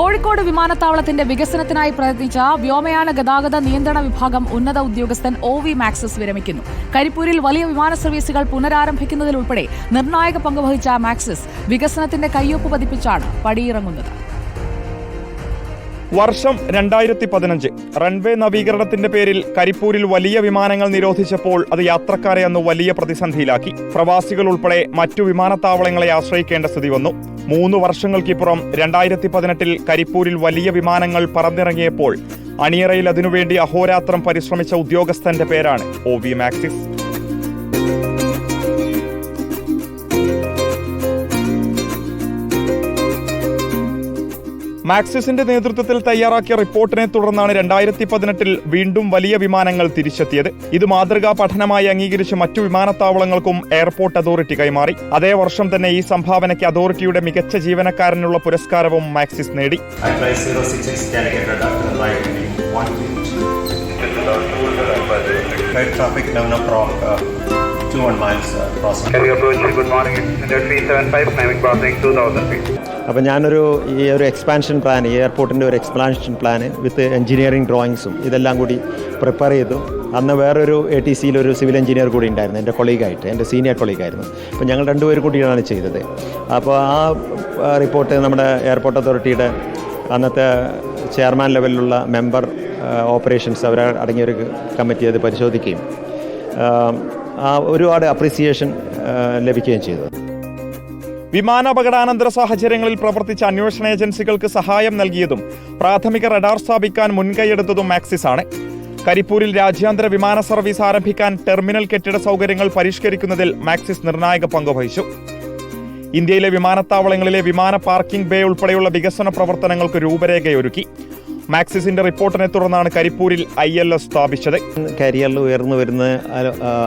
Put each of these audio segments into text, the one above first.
കോഴിക്കോട് വിമാനത്താവളത്തിന്റെ വികസനത്തിനായി പ്രയത്നിച്ച വ്യോമയാന ഗതാഗത നിയന്ത്രണ വിഭാഗം ഉന്നത ഉദ്യോഗസ്ഥൻ ഒ വി മാക്സിസ് വിരമിക്കുന്നു. കരിപ്പൂരിൽ വലിയ വിമാന സർവീസുകൾ പുനരാരംഭിക്കുന്നതിലുൾപ്പെടെ നിർണായക പങ്കുവഹിച്ച മാക്സിസ് വികസനത്തിന്റെ കയ്യൊപ്പ് പതിപ്പിച്ചാണ് പടിയിറങ്ങുന്നത്. വർഷം രണ്ടായിരത്തി പതിനഞ്ച് റൺവേ നവീകരണത്തിന്റെ പേരിൽ കരിപ്പൂരിൽ വലിയ വിമാനങ്ങൾ നിരോധിച്ചപ്പോൾ അത് യാത്രക്കാരെ അന്ന് വലിയ പ്രതിസന്ധിയിലാക്കി. പ്രവാസികൾ ഉൾപ്പെടെ മറ്റു വിമാനത്താവളങ്ങളെ ആശ്രയിക്കേണ്ട സ്ഥിതി വന്നു. മൂന്ന് വർഷങ്ങൾക്കിപ്പുറം രണ്ടായിരത്തി പതിനെട്ടിൽ കരിപ്പൂരിൽ വലിയ വിമാനങ്ങൾ പറന്നിറങ്ങിയപ്പോൾ അണിയറയിൽ അതിനുവേണ്ടി അഹോരാത്രം പരിശ്രമിച്ച ഉദ്യോഗസ്ഥന്റെ പേരാണ് ഒ വി മാക്സിസ്. മാക്സിസിന്റെ നേതൃത്വത്തിൽ തയ്യാറാക്കിയ റിപ്പോർട്ടിനെ തുടർന്നാണ് രണ്ടായിരത്തി പതിനെട്ടിൽ വീണ്ടും വലിയ വിമാനങ്ങൾ തിരിച്ചെത്തിയത് ഇത് മാതൃകാ പഠനമായി അംഗീകരിച്ച് മറ്റു വിമാനത്താവളങ്ങൾക്കും എയർപോർട്ട് അതോറിറ്റി കൈമാറി അതേ വർഷം തന്നെ ഈ സംഭാവനയ്ക്ക് അതോറിറ്റിയുടെ മികച്ച ജീവനക്കാരനുള്ള പുരസ്കാരവും മാക്സിസ് നേടി I fly 066 Calicut after right in 1 minute. Flight traffic 11 o'clock, 21 miles uh, crossing. Can we approach you? Good morning. It's 375, climbing crossing 2000 feet. അപ്പോൾ ഞാനൊരു ഈ ഒരു എക്സ്പാൻഷൻ പ്ലാൻ ഈ എയർപോർട്ടിന്റെ ഒരു എക്സ്പാൻഷൻ പ്ലാൻ വിത്ത് എഞ്ചിനീയറിംഗ് ഡ്രോയിങ്സും ഇതെല്ലാം കൂടി പ്രിപ്പയർ ചെയ്തു അന്ന് വേറൊരു എ ടി സിയിൽ ഒരു സിവിൽ എഞ്ചിനീയർ കൂടി ഉണ്ടായിരുന്നു എന്റെ കൊളീഗായിട്ട് എന്റെ സീനിയർ കൊളീഗായിരുന്നു അപ്പോൾ ഞങ്ങൾ രണ്ടുപേരും കൂടിയാണ് ചെയ്തത് അപ്പോൾ ആ റിപ്പോർട്ട് നമ്മുടെ എയർപോർട്ട് അതോറിറ്റിയുടെ അന്നത്തെ ചെയർമാൻ ലെവലിലുള്ള മെമ്പർ ഓപ്പറേഷൻസ് അവർ അടങ്ങിയൊരു കമ്മിറ്റി അത് പരിശോധിക്കുകയും ഒരുപാട് അപ്രീസിയേഷൻ ലഭിക്കുകയും ചെയ്തത് വിമാനാപകടാനന്തര സാഹചര്യങ്ങളിൽ പ്രവർത്തിച്ച അന്വേഷണ ഏജൻസികൾക്ക് സഹായം നൽകിയതും പ്രാഥമിക റഡാർ സ്ഥാപിക്കാൻ മുൻകൈയെടുത്തതും മാക്സിസ് ആണ് കരിപ്പൂരിൽ രാജ്യാന്തര വിമാന സർവീസ് ആരംഭിക്കാൻ ടെർമിനൽ കെട്ടിട സൗകര്യങ്ങൾ പരിഷ്കരിക്കുന്നതിൽ മാക്സിസ് നിർണായക പങ്കുവഹിച്ചു ഇന്ത്യയിലെ വിമാനത്താവളങ്ങളിലെ വിമാന പാർക്കിംഗ് ബേ ഉൾപ്പെടെയുള്ള വികസന പ്രവർത്തനങ്ങൾക്ക് രൂപരേഖയൊരുക്കി. മാക്സിസിന്റെ റിപ്പോർട്ടിനെ തുടർന്നാണ് കരിപ്പൂരിൽ ഐ എൽ എസ് സ്ഥാപിച്ചത്. കരിയറിൽ ഉയർന്നു വരുന്ന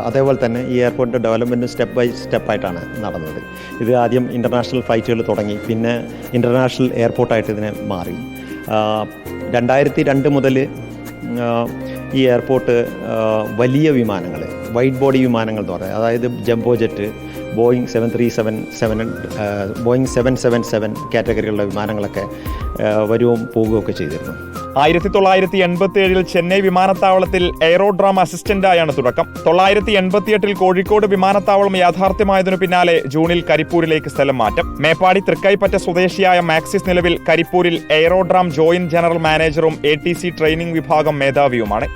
അതേപോലെ തന്നെ ഈ എയർപോർട്ടിന്റെ ഡെവലപ്മെന്റ് സ്റ്റെപ്പ് ബൈ സ്റ്റെപ്പ് ആയിട്ടാണ് നടന്നത്. ഇത് ആദ്യം ഇന്റർനാഷണൽ ഫ്ലൈറ്റുകൾ തുടങ്ങി പിന്നെ ഇന്റർനാഷണൽ എയർപോർട്ടായിട്ട് ഇതിനെ മാറി. രണ്ടായിരത്തി രണ്ട് മുതൽ ഈ എയർപോർട്ട് വലിയ വിമാനങ്ങൾ വൈറ്റ് ബോഡി വിമാനങ്ങൾ എന്ന് പറയുന്നത് അതായത് jumbo jet Boeing seven three seven seven Boeing seven seven seven കാറ്റഗറികളുടെ വിമാനങ്ങളൊക്കെ വരുവും പോവുകയൊക്കെ ചെയ്തിരുന്നു. ആയിരത്തി തൊള്ളായിരത്തി എൺപത്തി ഏഴിൽ ചെന്നൈ വിമാനത്താവളത്തിൽ എയറോഡ്രാം അസിസ്റ്റന്റായാണ് തുടക്കം. തൊള്ളായിരത്തി എൺപത്തിയെട്ടിൽ കോഴിക്കോട് വിമാനത്താവളം യാഥാർത്ഥ്യമായതിനു പിന്നാലെ ജൂണിൽ കരിപ്പൂരിലേക്ക് സ്ഥലം മാറ്റം. മേപ്പാടി തൃക്കൈപ്പറ്റ സ്വദേശിയായ മാക്സിസ് നിലവിൽ കരിപ്പൂരിൽ എയറോഡ്രാം ജോയിന്റ് ജനറൽ മാനേജറും എ ട്രെയിനിംഗ് വിഭാഗം മേധാവിയുമാണ്.